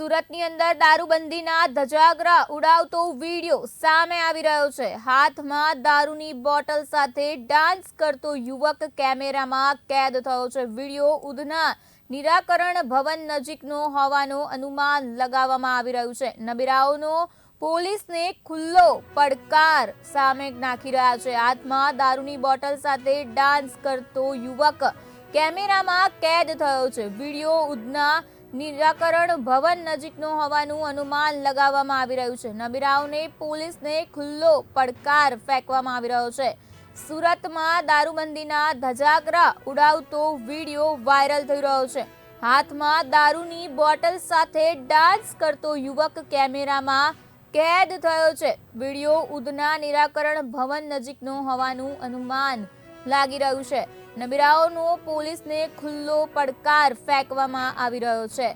સુરતની અંદર દારૂબંધીના ધજાગરા ઉડાવતો વીડિયો સામે આવી રહ્યો છે. હાથમાં દારૂની બોટલ સાથે ડાન્સ કરતો યુવક કેમેરામાં કેદ થયો છે. વીડિયો ઉધના નિરાકરણ ભવન નજીકનો હોવાનું અનુમાન લગાવવામાં આવી રહ્યું છે. નબીરાઓનો પોલીસને ખુલ્લો પડકાર સામે નાખી રહ્યા છે. હાથમાં દારૂની બોટલ સાથે ડાન્સ કરતો યુવક કેમેરામાં કેદ થયો છે. વીડિયો ઉધના નિરાકરણ ભવન નજીકનો હોવાનું અનુમાન લગાવવામાં આવી રહ્યું છે. નબીરાઓને પોલીસને ખુલ્લો પડકાર ફેંકવામાં આવી રહ્યો છે. સુરતમાં દારૂબંધીના ધજાગરા ઉડાવતો વીડિયો વાયરલ થઈ રહ્યો છે. હાથમાં દારૂની બોટલ સાથે ડાન્સ કરતો યુવક કેમેરામાં કેદ થયો છે. વીડિયો ઉધના નિરાકરણ ભવન નજીકનો હોવાનું અનુમાન લાગી રહ્યું છે. નબીરાઓનો પોલીસને ખુલ્લો પડકાર ફેંકવામાં આવી રહ્યો છે.